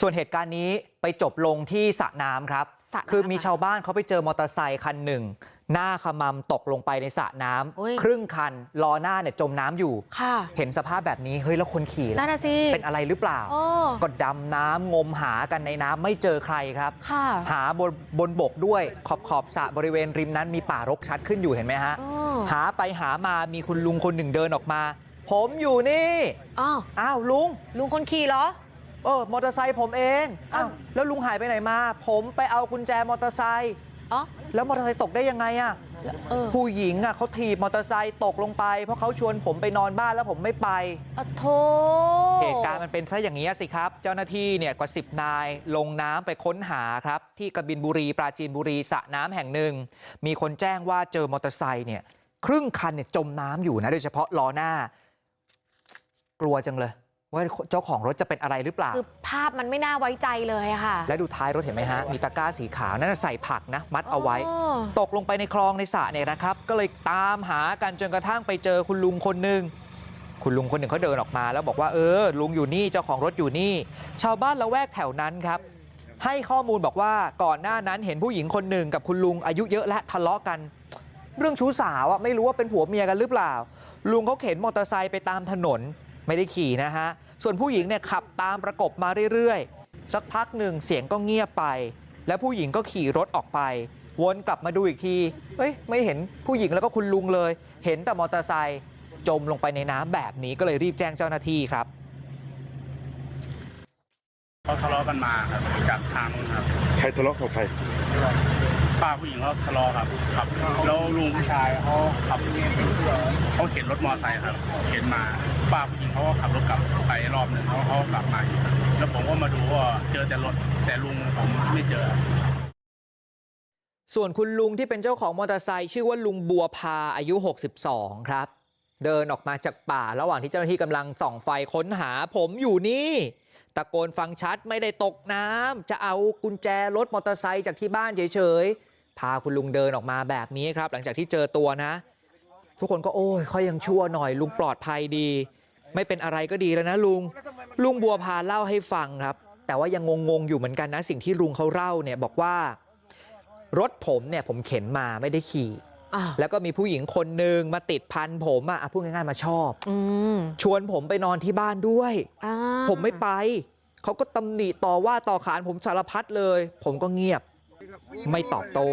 ส่วนเหตุการณ์นี้ไปจบลงที่สระน้ำครับสระน้ำคือมีอะชาวบ้านเขาไปเจอมอเตอร์ไซคันหนึ่งหน้าขมำตกลงไปในสระน้อุ๊ยำครึ่งคันล้อหน้าเนี่ยจมน้ำอยู่ค่ะเห็นสภาพแบบนี้เฮ้ยแล้วคนขี่นั่ล่ะนน่ะสิเป็นอะไรหรือเปล่าโอ้ก็ดำน้ำงมหากันในน้ำไม่เจอใครครับค่ะหาบนบนบกด้วยขอบขอบสระบริเวณริมนั้นมีป่ารกชัดขึ้นอยู่เห็นไหมฮะโอ้หาไปหามามีคุณลุงคนหนึ่งเดินออกมา ผมอยู่นี่อ้าวอ้าวลุงลุงคนขี่เหรอ เออมอเตอร์ไซค์ผมเองอ้าวอ้าวแล้วลุงหายไปไหนมา ผมไปเอากุญแจมอเตอร์ไซค์อ๋อแล้วมอเตอร์ไซค์ตกได้ยังไงอะเออผู้หญิงอะเขาถีบมอเตอร์ไซค์ตกลงไป เพราะเขาชวนผมไปนอนบ้านแล้วผมไม่ไปอะโถเหตุการณ์มันเป็นซะอย่างนี้สิครับ เจ้าหน้าที่เนี่ยกว่า 10 นายลงน้ำไปค้นหาครับ ที่กบินบุรีปราจีนบุรีสระน้ำแห่งหนึ่ง มีคนแจ้งว่าเจอมอเตอร์ไซค์เนี่ยครึ่งคันเนี่ยจมน้ำอยู่นะโดยเฉพาะล้อหน้ากลัวจังเลย ว่าเจ้าของรถจะเป็นอะไรหรือเปล่าคือภาพมันไม่น่าไว้ใจเลยอะค่ะและดูท้ายรถเห็นไหมฮะมีตะกร้าสีขาวนั่นนะใส่ผักนะมัดเอาไว้อตกลงไปในคลองในสระเนี่ยนะครับ ก็เลยตามหากันจนกระทั่งไปเจอคุณลุงคนหนึ่งคุณลุงคนหนึ่งเขาเดินออกมา แล้วบอกว่าเออ ลุงอยู่นี่เจ้าของรถอยู่นี่ ชาวบ้านละแวกแถวนั้นครับ ให้ข้อมูลบอกว่าก่อนหน้านั้นเห็นผู้หญิงคนหนึ่งกับคุณลุงอายุเยอะและทะเลาะกันเรื่องชู้สาวอะไม่รู้ว่าเป็นผัวเมียกันหรือเปล่า ลุงเขาเข็นมอเตอร์ไซค์ไปตามถนน ไม่ได้ขี่นะฮะส่วนผู้หญิงเนี่ยขับตามประกบมาเรื่อยๆสักพักหนึ่งเสียงก็เงียบไป แล้วผู้หญิงก็ขี่รถออกไป วนกลับมาดูอีกทีเอ้ยไม่เห็นผู้หญิงแล้วก็คุณลุงเลย เห็นแต่มอเตอร์ไซค์จมลงไปในน้ำแบบนี้ก็เลยรีบแจ้งเจ้าหน้าที่ครับเขาทะเลาะกันมาครับจากทางนู้นครับใครทะเลาะกับใคร ป้าผู้หญิงเขาทะเลาะครับครับแล้วลุงผู้ชายเขาขับเขาเข็นรถมอเตอร์ไซค์ครับเข็นมาป้าผู้หญิงเขาก็ขับรถกลับไปรอบหนึ่งเขาเขากลับมาอีกครับแล้วผมก็มาดูว่าเจอแต่รถแต่ลุงผมไม่เจอ ส่วนคุณลุงที่เป็นเจ้าของมอเตอร์ไซค์ชื่อว่าลุงบัวพาอายุ 62 ครับ เดินออกมาจากป่าระหว่างที่เจ้าหน้าที่กำลังส่องไฟค้นหาผมอยู่นี่ ตะโกนฟังชัดไม่ได้ตกน้ำจะเอากุญแจรถมอเตอร์ไซค์จากที่บ้านเฉยๆ พาคุณลุงเดินออกมาแบบนี้ครับ หลังจากที่เจอตัวนะ ทุกคนก็โอ้ยค่อยยังชั่วหน่อย ลุงปลอดภัยดี ไม่เป็นอะไรก็ดีแล้วนะลุง ลุงบัวพาเล่าให้ฟังครับ แต่ว่ายังงงๆอยู่เหมือนกันนะ สิ่งที่ลุงเขาเล่าเนี่ยบอกว่ารถผมเนี่ยผมเข็นมาไม่ได้ขี่อ่าแล้วก็มีผู้หญิงคนหนึ่งมาติดพันผมอะอะพูดง่ายๆมาชอบอืมชวนผมไปนอนที่บ้านด้วยอ่า ผมไม่ไปเขาก็ตำหนิต่อว่าต่อขานผมสารพัดเลยผมก็เงียบไม่ตอบโต้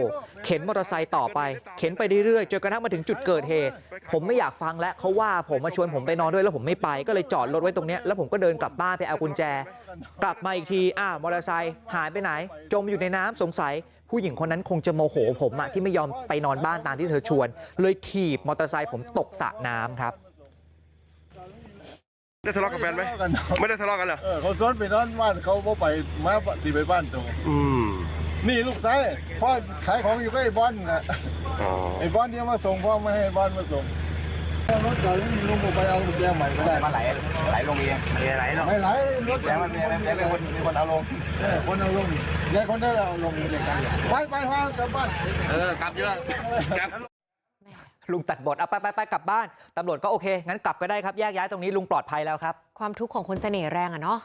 เข็นมอเตอร์ไซค์ต่อไปเข็นไปเรื่อยๆจนกระทั่งมาถึงจุดเกิดเหตุผมไม่อยากฟังแล้วเขาว่าผมมาชวนผมไปนอนด้วยแล้วผมไม่ไปก็เลยจอดรถไว้ตรงนี้แล้วผมก็เดินกลับบ้านไปเอากุญแจกลับมาอีกทีอ้าวมอเตอร์ไซค์หายไปไหน จมอยู่ในน้ำสงสัย ผู้หญิงคนนั้นคงจะโมโหผมที่ไม่ยอมไปนอนบ้านตามที่เธอชวน เลยถีบมอเตอร์ไซค์ผมตกสระน้ำครับ ได้ทะเลาะกับแฟนไหมไม่ได้ทะเลาะกันเหรอเออเขาสวนไปนอนบ้านเขาบ่ไปมาดีไปบ้านตัวอืมนี่ลูกชายพ่อขายของอยู่ใกล้บ้านนะอ๋อไอ้บ้านเดียวมาส่งพ่อไม่ให้บ้านมาส่งเอารถจอดแล้วลุงก็ไปเอากุญแจใหม่ก็ได้มาไหลไหลลงเองไม่ได้ไหลหรอกไม่ไหลรถแล้วมันมีมีมีคนมีคนเอาลงเออคนเอาลงยายคนได้เอาลงเด็กกันไปไปพากลับบ้าน เออกลับเยอะกลับ ลุงตัดบทเอาไปไปไปกลับบ้านตำรวจก็โอเคงั้นกลับก็ได้ครับแยกย้ายตรงนี้ลุงปลอดภัยแล้วครับความทุกข์ของคนเสน่ห์แรงอะเนาะ